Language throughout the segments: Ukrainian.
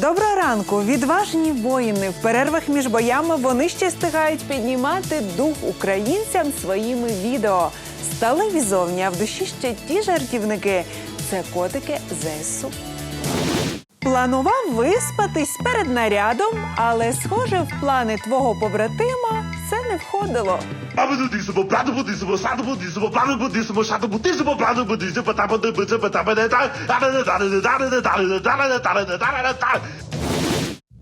Доброго ранку, відважні воїни. В перервах між боями вони ще встигають піднімати дух українцям своїми відео. Стали візовні, а в душі ще ті жартівники. Це котики ЗСУ. Планував виспатись перед нарядом, але схоже, в плани твого побратима входило.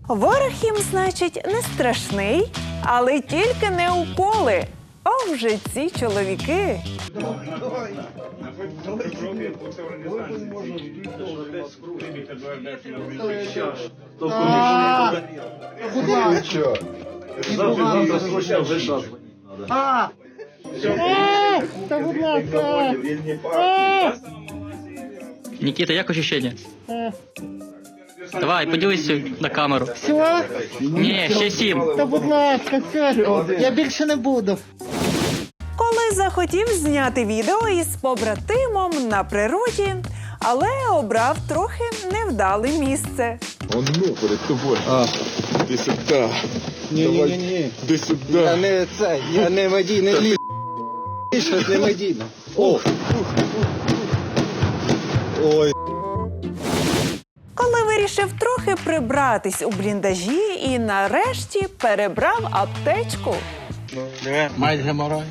Ворог їм, значить, не страшний, але тільки не уколи. О, вже ці чоловіки. Що? Никита, як ощущення? Давай, поділися на камеру. Все? Ні, ще сім. Та будь ласка, все. Я більше не буду. Коли захотів зняти відео із побратимом на природі, але обрав трохи невдале місце. Он ну перед тобою. А. Сюди. Ні, ні, ні, ні. Іди сюди. Я не це, я не водій, не лі. Щось не медійно. О. Ой. Коли вирішив трохи прибратись у бліндажі і нарешті перебрав аптечку. Мають геморой.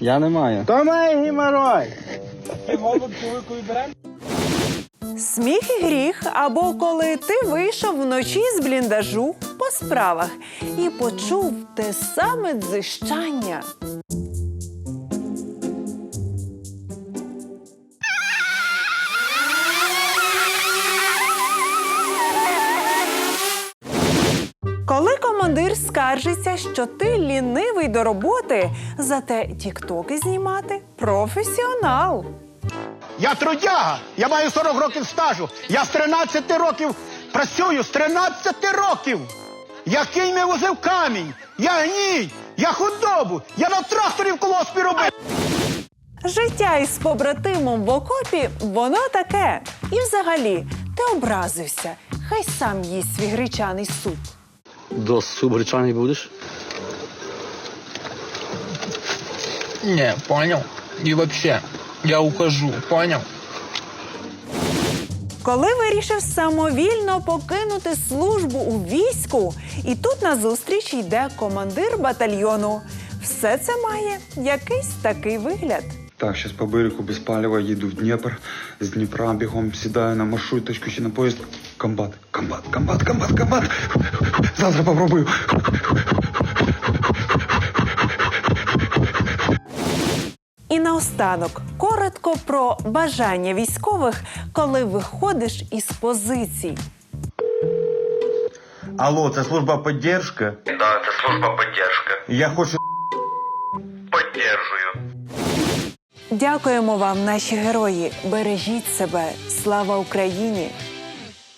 Я не маю. То має геморой. Сміх і гріх, або коли ти вийшов вночі з бліндажу справах і почув те саме дзищання. Коли командир скаржиться, що ти лінивий до роботи, зате тіктоки знімати професіонал. Я трудяга, я маю 40 років стажу. Я з 13 років працюю, з 13 років. Я кіньми возив камінь, я гній, я худобу, я на тракторі в колоспі робив. Життя із побратимом в окопі воно таке. І взагалі, ти образився. Хай сам їсть свій гречаний суп. До субричаний будеш? Не, понял? И вообще, я ухожу, понял? Коли вирішив самовільно покинути службу у війську, і тут назустріч йде командир батальйону. Все це має якийсь такий вигляд. Так, сейчас по берегу без палева еду в Днепр. С Днепра бегом седаю на маршруточку, еще на поезд. Комбат, комбат, комбат, комбат, комбат. Завтра попробую. І наостанок коротко про бажання військових, коли виходиш із позицій. Алло, це служба поддержка? Да, це служба поддержка. Я хочу Поддержую. Дякуємо вам, наші герої. Бережіть себе. Слава Україні!